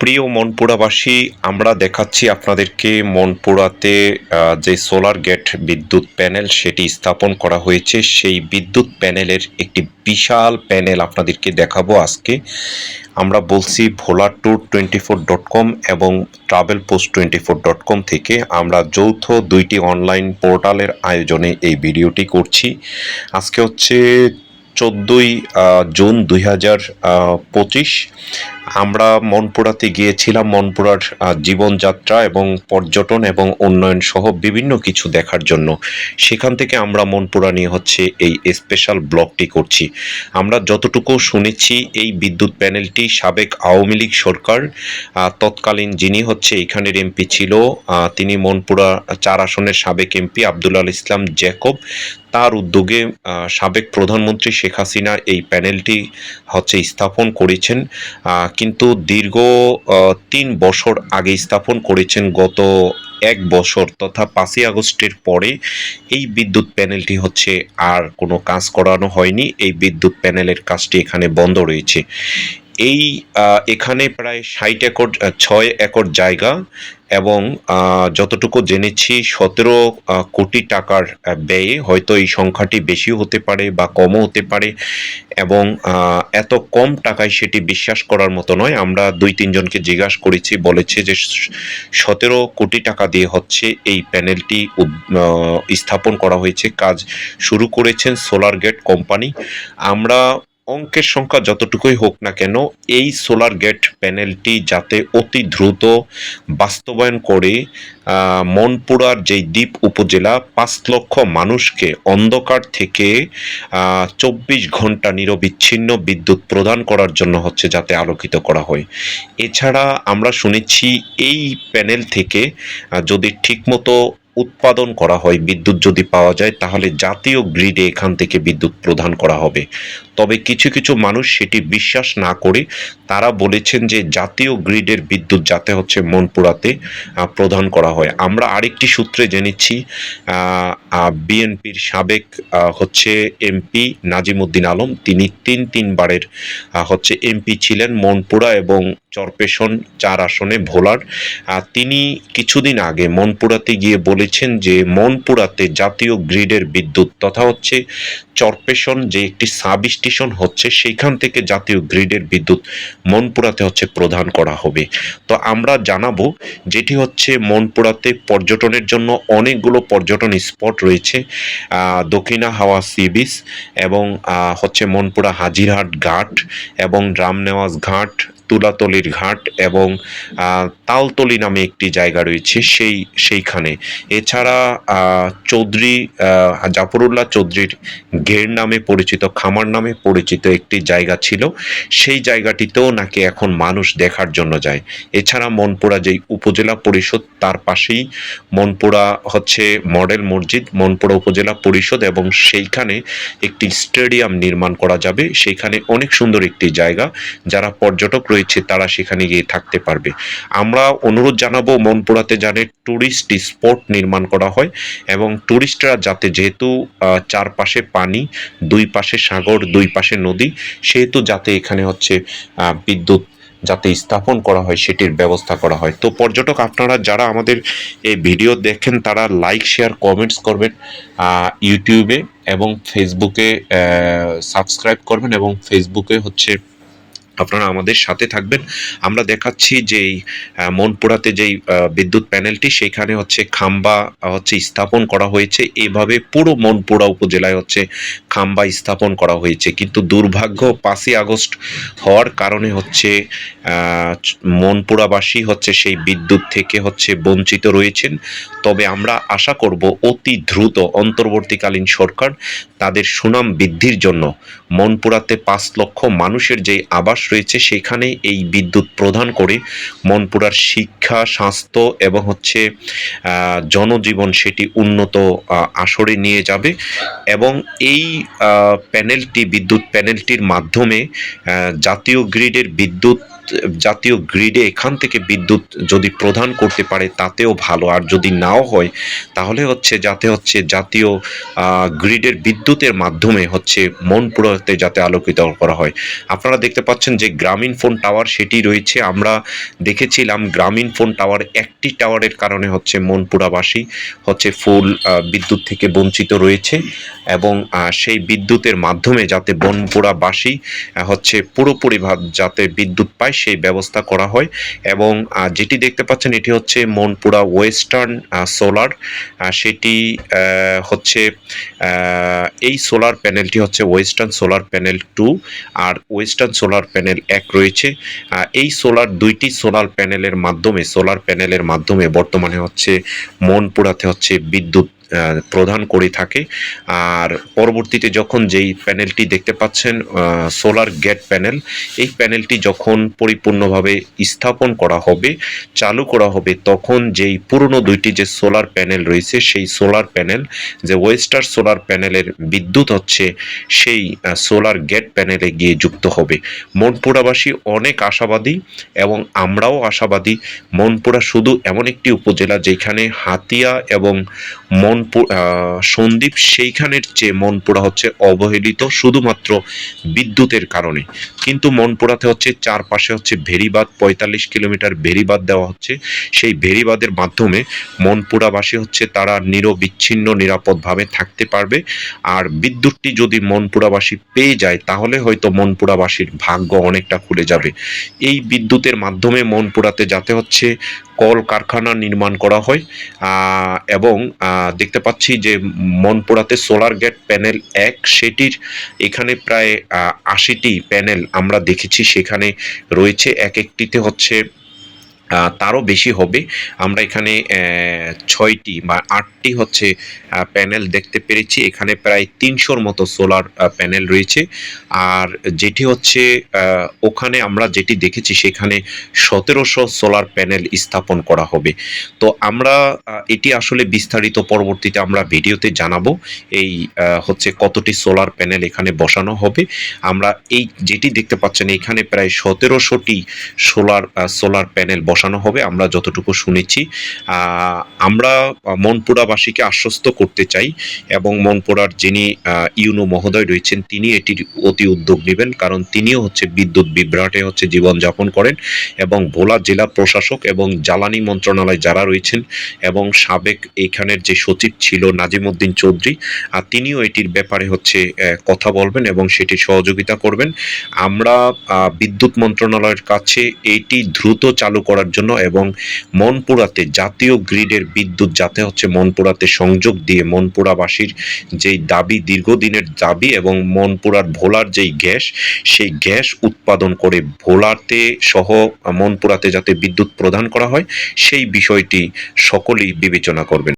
প্রিয় মনপুরাবাসী, আমরা দেখাচ্ছি আপনাদেরকে মনপুরাতে যে সোলার গেট বিদ্যুৎ প্যানেল সেটি স্থাপন করা হয়েছে। সেই বিদ্যুৎ প্যানেলের একটি বিশাল প্যানেল আপনাদেরকে দেখাবো আজকে। আমরা বলছি Bhola tour twenty four dot com এবং travel post twenty four dot com থেকে আমরা যৌথ দুইটি অনলাইন পোর্টালের আয়োজনে এই ভিডিওটি করছি। আজকে হচ্ছে চোদ্দোই জুন দুই হাজার পঁচিশ। আমরা মনপুরাতে গিয়েছিলাম, মনপুরার জীবনযাত্রা এবং পর্যটন এবং উন্নয়ন সহ বিভিন্ন কিছু দেখার জন্য। সেখান থেকে আমরা মনপুরা নিয়ে হচ্ছে এই স্পেশাল ব্লগটি করছি। আমরা যতটুকু শুনেছি, এই বিদ্যুৎ প্যানেলটি সাবেক আওয়ামী লীগ সরকার তৎকালীন যিনি হচ্ছে এখানের এমপি ছিল তিনি মনপুরা চার আসনের সাবেক এমপি আব্দুল আল ইসলাম জ্যাকব। তার উদ্যোগে সাবেক প্রধানমন্ত্রী শেখ হাসিনা এই প্যানেলটি হচ্ছে স্থাপন করেছেন। কিন্তু দীর্ঘ তিন বছর আগে স্থাপন করেছেন গত এক বছর তথা পাঁচই আগস্টের পরে এই বিদ্যুৎ প্যানেলটি হচ্ছে আর কোনো কাজ করানো হয়নি। এই বিদ্যুৎ প্যানেলের কাজটি এখানে বন্ধ রয়েছে। এই এখানে প্রায় ষাট একর ছয় একর জায়গা এবং যতটুকু জেনেছি সতেরো কোটি টাকার ব্যয়ে হয়তো এই সংখ্যাটি বেশিও হতে পারে বা কমও হতে পারে এবং এত কম টাকায় সেটি বিশ্বাস করার মতো নয়। আমরা দুই, তিনজনকে জিজ্ঞাসা করেছি, বলেছে যে সতেরো কোটি টাকা দিয়ে হচ্ছে এই প্যানেলটি স্থাপন করা হয়েছে। কাজ শুরু করেছেন সোলার গেট কোম্পানি। আমরা অঙ্কের সংখ্যা যতটুকুই হোক না কেন, এই সোলার গেট প্যানেলটি যাতে অতি দ্রুত বাস্তবায়ন করে মনপুরার যেই দ্বীপ উপজেলা, পাঁচ লক্ষ মানুষকে অন্ধকার থেকে চব্বিশ ঘণ্টা নিরবিচ্ছিন্ন বিদ্যুৎ প্রদান করার জন্য হচ্ছে যাতে আলোকিত করা হয়। এছাড়া আমরা শুনেছি এই প্যানেল থেকে যদি ঠিকমতো উৎপাদন করা হয়, বিদ্যুৎ যদি পাওয়া যায়, তাহলে জাতীয় গ্রিডে এখান থেকে বিদ্যুৎ প্রদান করা হবে। তবে কিছু কিছু মানুষ সেটি বিশ্বাস না করে তারা বলেছেন যে জাতীয় গ্রিডের বিদ্যুৎ যাতে হচ্ছে মনপুরাতে প্রদান করা হয়। আমরা আরেকটি সূত্রে জেনেছি বিএনপির সাবেক হচ্ছে এমপি নাজিমুদ্দিন আলম। তিনি তিন তিনবারের হচ্ছে এমপি ছিলেন মনপুরা এবং চরপেশন চার আসনে ভোলার। তিনি কিছুদিন আগে মনপুরাতে গিয়ে বলেছেন যে মনপুরাতে জাতীয় গ্রিডের বিদ্যুৎ তথা হচ্ছে চরপেশন যে একটি সাব স্টেশন হচ্ছে, সেইখান থেকে জাতীয় গ্রিডের বিদ্যুৎ মনপুরাতে হচ্ছে প্রদান করা হবে। তো আমরা জানাব যেটি হচ্ছে মনপুরাতে পর্যটনের জন্য অনেকগুলো পর্যটন স্পট রয়েছে দক্ষিণা হাওয়া সি বিচ এবং হচ্ছে মনপুরা হাজিরহাট ঘাট এবং রামনেওয়াজ ঘাট তুলাতলির ঘাট এবং তালতলি নামে একটি জায়গা রয়েছে সেই, সেইখানে। এছাড়া চৌধুরী জাফরুল্লাহ চৌধুরীর ঘের নামে পরিচিত, খামার নামে পরিচিত একটি জায়গা ছিল। সেই জায়গাটিতেও নাকি এখন মানুষ দেখার জন্য যায়। এছাড়া মনপুরা যেই উপজেলা পরিষদ, তার পাশেই মনপুরা হচ্ছে মডেল মসজিদ, মনপুরা উপজেলা পরিষদ এবং সেইখানে একটি স্টেডিয়াম নির্মাণ করা যাবে। সেইখানে অনেক সুন্দর একটি জায়গা। যারা পর্যটক রয়েছে তারা সেখানে গিয়ে থাকতে পারবে। আমরা অনুরোধ জানাব মনপুরাতে জানে টুরিস্ট স্পট নির্মাণ করা হয় এবং টুরিস্টরা যাতে যেহেতু চারপাশে পানি, দুই পাশে সাগর, দুই পাশে নদী, সেহেতু যাতে এখানে হচ্ছে বিদ্যুৎ যাতে স্থাপন করা হয়, সেটির ব্যবস্থা করা হয়। তো পর্যটক আপনারা যারা আমাদের এই ভিডিও দেখেন, তারা লাইক শেয়ার কমেন্টস করবেন ইউটিউবে এবং ফেসবুকে সাবস্ক্রাইব করবেন এবং ফেসবুকে হচ্ছে আপনারা আমাদের সাথে থাকবেন। আমরা দেখাচ্ছি যে মনপুরাতে যেই বিদ্যুৎ প্যানেলটি সেখানে হচ্ছে খাম্বা হচ্ছে স্থাপন করা হয়েছে। এভাবে পুরো মনপুরা উপজেলায় হচ্ছে খাম্বা স্থাপন করা হয়েছে। কিন্তু দুর্ভাগ্য পাঁচই আগস্ট হওয়ার কারণে হচ্ছে মনপুরাবাসী হচ্ছে সেই বিদ্যুৎ থেকে হচ্ছে বঞ্চিত রয়েছেন। তবে আমরা আশা করব অতি দ্রুত অন্তর্বর্তীকালীন সরকার তাদের সুনাম বৃদ্ধির জন্য মনপুরাতে পাঁচ লক্ষ মানুষের যে আবাস রয়েছে, সেখানে এই বিদ্যুৎ প্রদান করে মনপুরার শিক্ষা, স্বাস্থ্য এবং হচ্ছে জনজীবন সেটি উন্নত আসরে নিয়ে যাবে। এবং এই প্যানেলটি বিদ্যুৎ প্যানেলটির মাধ্যমে জাতীয় গ্রিডের বিদ্যুৎ জাতীয় গ্রিডে এখান থেকে বিদ্যুৎ যদি প্রদান করতে পারে, তাতেও ভালো। আর যদি নাও হয়, তাহলে হচ্ছে যাতে হচ্ছে জাতীয় গ্রিডের বিদ্যুতের মাধ্যমে হচ্ছে মনপুরাতে যাতে আলোকিত করা হয়। আপনারা দেখতে পাচ্ছেন যে গ্রামীণ ফোন টাওয়ার সেটি রয়েছে। আমরা দেখেছিলাম গ্রামীণ ফোন টাওয়ার একটি টাওয়ারের কারণে হচ্ছে মনপুরাবাসী হচ্ছে ফুল বিদ্যুৎ থেকে বঞ্চিত রয়েছে এবং সেই বিদ্যুতের মাধ্যমে যাতে বনপুরাবাসী হচ্ছে পুরোপুরি ভাব- যাতে বিদ্যুৎ পায় সেই ব্যবস্থা করা হয় এবং যেটি দেখতে পাচ্ছেন এটি হচ্ছে মনপুরা ওয়েস্টার্ন সোলার। সেটি হচ্ছে এই সোলার প্যানেলটি হচ্ছে ওয়েস্টার্ন সোলার প্যানেল টু আর ওয়েস্টার্ন সোলার প্যানেল এক রয়েছে। এই সোলার দুইটি সোলার প্যানেলের মাধ্যমে, সোলার প্যানেলের মাধ্যমে বর্তমানে হচ্ছে মনপুরাতে হচ্ছে বিদ্যুৎ প্রদান করে থাকে। আর পরবর্তীতে যখন যেই প্যানেলটি দেখতে পাচ্ছেন সোলার গেট প্যানেল, এই প্যানেলটি যখন পরিপূর্ণভাবে স্থাপন করা হবে, চালু করা হবে, তখন যেই পুরনো দুইটি যে সোলার প্যানেল রয়েছে, সেই সোলার প্যানেল, যে ওয়েস্টার সোলার প্যানেলের বিদ্যুৎ হচ্ছে, সেই সোলার গেট প্যানেলে গিয়ে যুক্ত হবে। মনপুরাবাসী অনেক আশাবাদী এবং আমরাও আশাবাদী। মনপুরা শুধু এমন একটি উপজেলা যেখানে হাতিয়া এবং মনপুর আহ, সন্দ্বীপ সেইখানের চেয়ে মনপুরা হচ্ছে অবহেলিত শুধুমাত্র বিদ্যুতের কারণে। কিন্তু মনপুরাতে হচ্ছে চারপাশে হচ্ছে ভেরিবাদ পঁয়তাল্লিশ কিলোমিটার ভেরিবাদ দেওয়া হচ্ছে। সেই ভেরিবাদের মাধ্যমে মনপুরাবাসী হচ্ছে তারা নিরবিচ্ছিন্ন নিরাপদভাবে থাকতে পারবে। আর বিদ্যুৎটি যদি মনপুরাবাসী পেয়ে যায় তাহলে হয়তো মনপুরাবাসীর ভাগ্য অনেকটা খুলে যাবে। এই বিদ্যুতের মাধ্যমে মনপুরাতে যাতে হচ্ছে কল কারখানা নির্মাণ করা হয় এবং দেখতে পাচ্ছি যে মনপুরাতে সোলার গেট প্যানেল এক, সেটির এখানে প্রায় আশিটি প্যানেল আমরা দেখেছি, সেখানে রয়েছে। এক একটিতে হচ্ছে তারও বেশি হবে। আমরা এখানে ছয়টি বা আটটি হচ্ছে প্যানেল দেখতে পেরেছি। এখানে প্রায় তিনশোর মতো সোলার প্যানেল রয়েছে। আর যেটি হচ্ছে ওখানে আমরা যেটি দেখেছি, সেখানে সতেরোশো সোলার প্যানেল স্থাপন করা হবে। তো আমরা এটি আসলে বিস্তারিত পরবর্তীতে আমরা ভিডিওতে জানাব, এই হচ্ছে কতটি সোলার প্যানেল এখানে বসানো হবে। আমরা এই যেটি দেখতে পাচ্ছেন, এখানে প্রায় সতেরোশোটি সোলার সোলার প্যানেল বসানো হবে, আমরা যতটুকু শুনেছি। আমরা মনপুরাবাসীকে আশ্বস্ত করতে চাই এবং মনপুরার যিনি ইউনো মহোদয় রয়েছেন, তিনি এটির অতি উদ্যোগ নেবেন, কারণ তিনিও হচ্ছে বিদ্যুৎ বিভ্রাটে হচ্ছে জীবনযাপন করেন এবং ভোলা জেলা প্রশাসক এবং জ্বালানি মন্ত্রণালয় যারা রয়েছেন এবং সাবেক এখানের যে সচিব ছিল নাজিমউদ্দিন চৌধুরী আর তিনিও এটির ব্যাপারে হচ্ছে কথা বলবেন এবং সেটি সহযোগিতা করবেন। আমরা বিদ্যুৎ মন্ত্রণালয়ের কাছে এটি দ্রুত চালু করার জন্য এবং মনপুরাতে জাতীয় গ্রিডের বিদ্যুৎ যাতে হচ্ছে মনপুরাতে সংযোগ দিয়ে মনপুরাবাসীর যেই দাবি, দীর্ঘদিনের দাবি এবং মনপুরার ভোলার যেই গ্যাস, সেই গ্যাস উৎপাদন করে ভোলাতে সহ মনপুরাতে যাতে বিদ্যুৎ প্রদান করা হয়, সেই বিষয়টি সকলেই বিবেচনা করবেন।